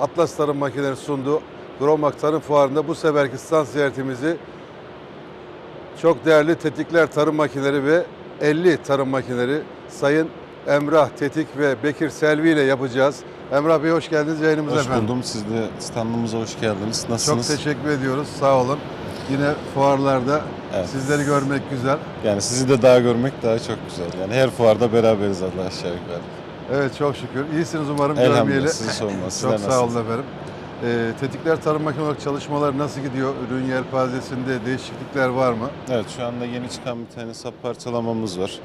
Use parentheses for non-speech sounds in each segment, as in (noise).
Atlas Tarım Makineleri sunduğu Gromak Tarım Fuarı'nda bu seferki stand ziyaretimizi çok değerli tetikler tarım makineleri ve 50 tarım makineleri Sayın Emrah Tetik ve Bekir Selvi ile yapacağız. Emrah Bey hoş geldiniz yayınımıza Hoş efendim. buldum. Siz de standımıza hoş geldiniz. Çok Nasılsınız? teşekkür ediyoruz. Sağ olun. Yine fuarlarda Evet. sizleri görmek güzel. Yani sizi de daha görmek daha çok güzel. Yani her fuarda beraberiz Allah aşağı yukarı. Evet çok şükür. İyisiniz umarım görmeyeli. sizi. Sizler Çok sağ olun nasılsınız? efendim. Ee, tetikler tarım makine olarak çalışmalar nasıl gidiyor? Ürün yelpazesinde değişiklikler var mı? Evet şu anda yeni çıkan bir tane sap parçalamamız var.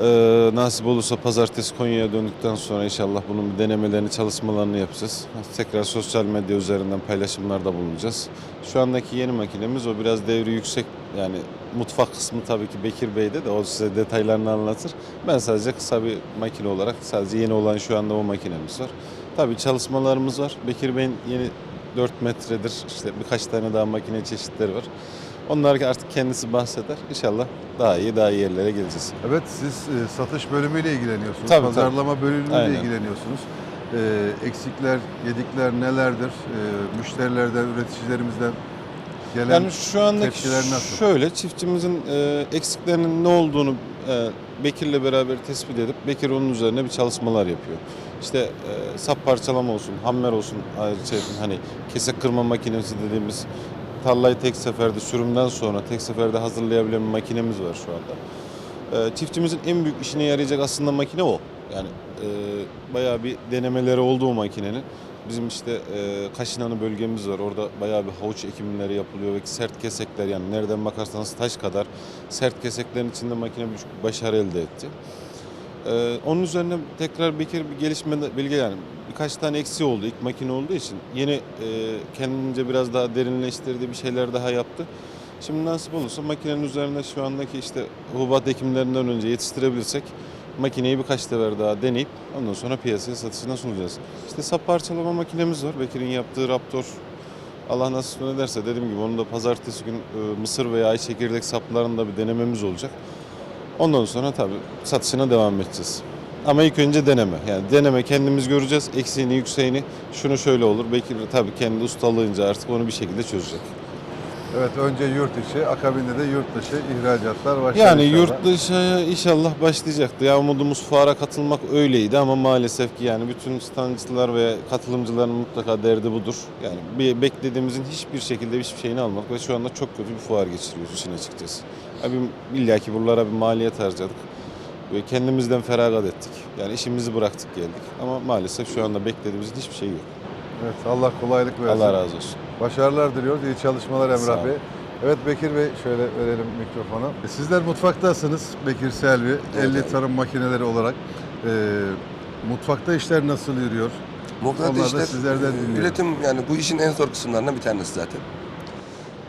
Ee, nasip olursa pazartesi Konya'ya döndükten sonra inşallah bunun bir denemelerini, çalışmalarını yapacağız. Tekrar sosyal medya üzerinden paylaşımlarda bulunacağız. Şu andaki yeni makinemiz o biraz devri yüksek yani mutfak kısmı tabii ki Bekir Bey'de de o size detaylarını anlatır. Ben sadece kısa bir makine olarak sadece yeni olan şu anda o makinemiz var. Tabii çalışmalarımız var. Bekir Bey'in yeni 4 metredir işte birkaç tane daha makine çeşitleri var. Onlar artık kendisi bahseder. İnşallah daha iyi daha iyi yerlere geleceğiz. Evet siz e, satış bölümüyle ilgileniyorsunuz. Tabii, Pazarlama bölümüyle Aynen. ilgileniyorsunuz. Ee, eksikler, gedikler nelerdir? Ee, müşterilerden, üreticilerimizden gelen Yani şu andaki nasıl? şöyle çiftçimizin e, eksiklerinin ne olduğunu e, Bekir'le beraber tespit edip Bekir onun üzerine bir çalışmalar yapıyor. İşte e, sap parçalama olsun, hammer olsun, ayrıca hani kesek kırma makinesi dediğimiz tarlayı tek seferde sürümden sonra tek seferde hazırlayabilen bir makinemiz var şu anda. E, çiftçimizin en büyük işine yarayacak aslında makine o. Yani e, bayağı bir denemeleri oldu o makinenin. Bizim işte e, Kaşınanı bölgemiz var. Orada bayağı bir havuç ekimleri yapılıyor ve sert kesekler yani nereden bakarsanız taş kadar sert keseklerin içinde makine bir başarı elde etti. E, onun üzerine tekrar Bekir bir gelişme bilgi yani birkaç tane eksiği oldu ilk makine olduğu için. Yeni e, kendince biraz daha derinleştirdi bir şeyler daha yaptı. Şimdi nasip olursa makinenin üzerinde şu andaki işte hububat ekimlerinden önce yetiştirebilirsek makineyi birkaç sefer daha deneyip ondan sonra piyasaya satışına sunacağız. İşte sap parçalama makinemiz var. Bekir'in yaptığı Raptor Allah nasip ederse dediğim gibi onu da pazartesi gün e, mısır veya ay çekirdek saplarında bir denememiz olacak. Ondan sonra tabii satışına devam edeceğiz. Ama ilk önce deneme. Yani deneme kendimiz göreceğiz. Eksiğini, yükseğini. Şunu şöyle olur. Bekir tabii kendi ustalığınca artık onu bir şekilde çözecek. Evet önce yurt içi, akabinde de yurt dışı ihracatlar başlar Yani inşallah. yurt dışı inşallah başlayacaktı. Ya umudumuz fuara katılmak öyleydi ama maalesef ki yani bütün standçılar ve katılımcıların mutlaka derdi budur. Yani bir beklediğimizin hiçbir şekilde hiçbir şeyini almak ve şu anda çok kötü bir fuar geçiriyoruz işin açıkçası. Abi illa ki buralara bir maliyet harcadık ve kendimizden feragat ettik. Yani işimizi bıraktık geldik ama maalesef şu anda beklediğimizin hiçbir şey yok. Evet Allah kolaylık versin. Allah razı olsun. Başarılar diliyoruz. İyi çalışmalar Emrah. Bey. Evet Bekir Bey şöyle verelim mikrofonu. E, Sizler mutfaktasınız Bekir Selvi. Evet 50 abi. tarım makineleri olarak. Ee, mutfakta işler nasıl yürüyor? Da işler, sizlerden e, dinliyorum. üretim yani bu işin en zor kısımlarından bir tanesi zaten.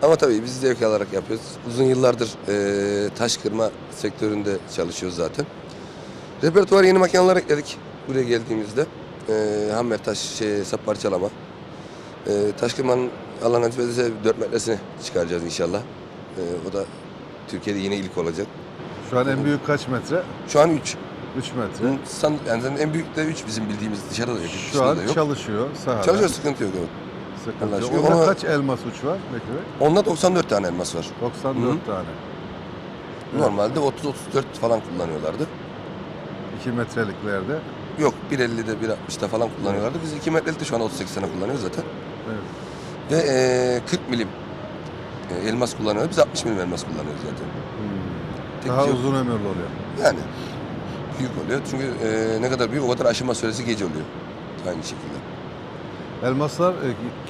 Ama tabii biz zevk alarak yapıyoruz. Uzun yıllardır e, taş kırma sektöründe çalışıyoruz zaten. Repertuara yeni makineler ekledik buraya geldiğimizde. E, hammer taş, şey, sap parçalama. E, taş kırmanın Allah nasip ederse 4 metresini çıkaracağız inşallah. E, o da Türkiye'de yine ilk olacak. Şu an en büyük kaç metre? Şu an 3. 3 metre. San, yani en büyük de 3 bizim bildiğimiz dışarıda da yok. Şu an yok. çalışıyor sahada. Çalışıyor sıkıntı yok. Evet. Allah aşkına. Onda Ona- kaç elmas uç var Bekir Bey? Onda 94 tane elmas var. 94 Hı. tane. Normalde 30-34 falan kullanıyorlardı. 2 metreliklerde. Yok 1.50'de 1.60'da falan kullanıyorlardı. Biz 2 metrelikte şu an 38 tane kullanıyoruz zaten. Evet. Ve eee 40 milim e, elmas kullanıyoruz. Biz 60 milim elmas kullanıyoruz zaten. Tek Daha şey- uzun ömürlü oluyor. Yani büyük oluyor. Çünkü eee, ne kadar büyük o kadar aşama süresi gece oluyor. Aynı şekilde. Elmaslar e,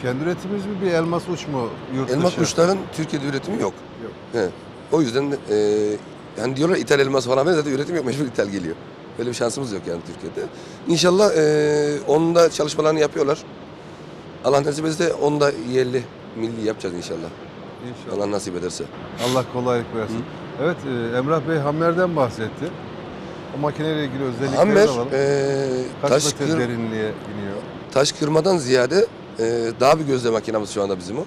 kendi üretimimiz mi bir elmas uç mu yurt Elmas dışı? uçların Türkiye'de üretimi yok. Yok. He. O yüzden de, eee yani diyorlar ithal elmas falan zaten üretim yok mecbur ithal geliyor. Böyle bir şansımız yok yani Türkiye'de. İnşallah eee onun da çalışmalarını yapıyorlar. Allah nasip ederse onu da yerli milli yapacağız inşallah. İnşallah. Allah nasip ederse. Allah kolaylık versin. Evet e, Emrah Bey Hammer'den bahsetti. O makineyle ilgili özellikleri Hammer alalım. eee Kaç taş, metre kır- derinliğe iniyor? Taş kırmadan ziyade eee daha bir gözle makinamız şu anda bizim o.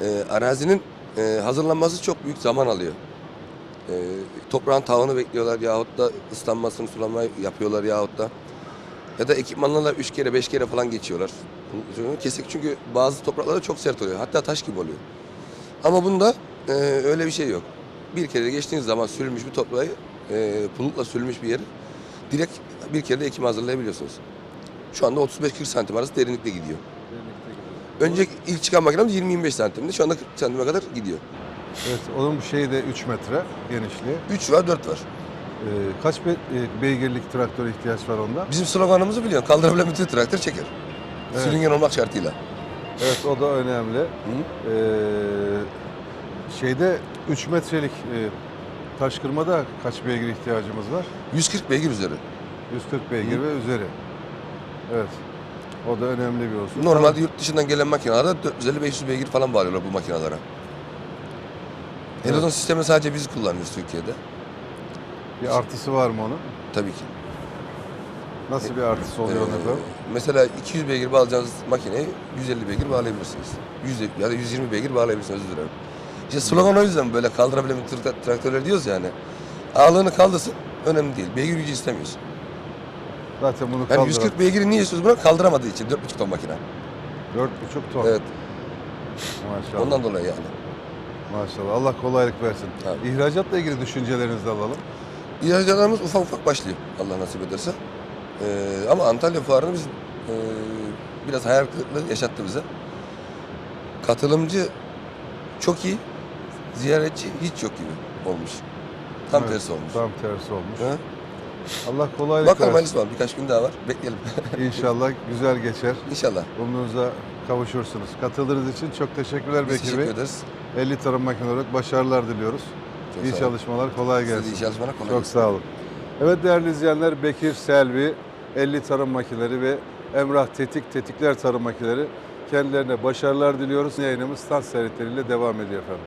Eee, arazinin eee, hazırlanması çok büyük zaman alıyor. Eee, toprağın tavını bekliyorlar yahut da ıslanmasını sulamayı yapıyorlar yahut da Ya da ekipmanlarla üç kere beş kere falan geçiyorlar. Kesik çünkü bazı topraklarda çok sert oluyor. Hatta taş gibi oluyor. Ama bunda e, öyle bir şey yok. Bir kere geçtiğiniz zaman sürülmüş bir toprağı, e, pulutla sürülmüş bir yeri direkt bir kere de ekim hazırlayabiliyorsunuz. Şu anda 35-40 santim arası derinlikte gidiyor. Önce ilk çıkan makinemiz 20-25 santimdi. Şu anda 40 santime kadar gidiyor. Evet, onun şeyi de 3 metre genişliği. 3 var 4 var. Ee, kaç be- e, beygirlik traktör ihtiyaç var onda? Bizim sloganımızı biliyorsun. Kaldırabilen bütün traktör çeker. Evet. Sürüngen olmak şartıyla. Evet, o da önemli. Ee, şeyde 3 metrelik e, taş kırmada kaç beygir ihtiyacımız var? 140 beygir üzeri. 140 beygir Hı. ve üzeri. Evet. O da önemli bir olsun. Normalde yurt dışından gelen makinelerde 450-500 beygir falan bağlıyorlar bu makinelere. Evet. Enodon sistemi sadece biz kullanıyoruz Türkiye'de. Bir artısı var mı onun? Tabii ki. Nasıl bir artısı oluyor Ee, efendim? mesela 200 beygir bağlayacağınız makineyi 150 beygir bağlayabilirsiniz. 100 ya da 120 beygir bağlayabilirsiniz özür dilerim. İşte slogan o yüzden böyle kaldırabilen tra- traktörler diyoruz yani. Ağırlığını kaldırsın önemli değil. Beygir gücü istemiyoruz. Zaten bunu Yani kaldıran 140 beygiri niye istiyoruz buna? Kaldıramadığı için 4,5 ton makine. 4,5 ton. Evet. Maşallah. Ondan dolayı yani. Maşallah. Allah kolaylık versin. Tabii. İhracatla ilgili düşüncelerinizi de alalım. İhracatlarımız ufak ufak başlıyor Allah nasip ederse. Ee, ama Antalya fuarını biz e, biraz hayal kırıklığı yaşattı bize. Katılımcı çok iyi, ziyaretçi hiç yok gibi olmuş. Tam Evet, tersi olmuş. Tam tersi olmuş. Ha? Allah kolaylık Bakalım versin. hayırlısı var. Birkaç gün daha var. Bekleyelim. (laughs) İnşallah güzel geçer. İnşallah. Umduğunuza kavuşursunuz. Katıldığınız için çok teşekkürler Biz Bekir teşekkür Bey. ederiz. 50 tarım makine olarak başarılar diliyoruz. Çok iyi sağ olun. çalışmalar, kolay Size de gelsin. iyi çalışmalar. Kolay Çok gelsin. sağ olun. Evet değerli izleyenler Bekir Selvi, 50 tarım makineleri ve Emrah Tetik, Tetikler tarım makineleri kendilerine başarılar diliyoruz. Yayınımız stand seyretleriyle devam ediyor efendim.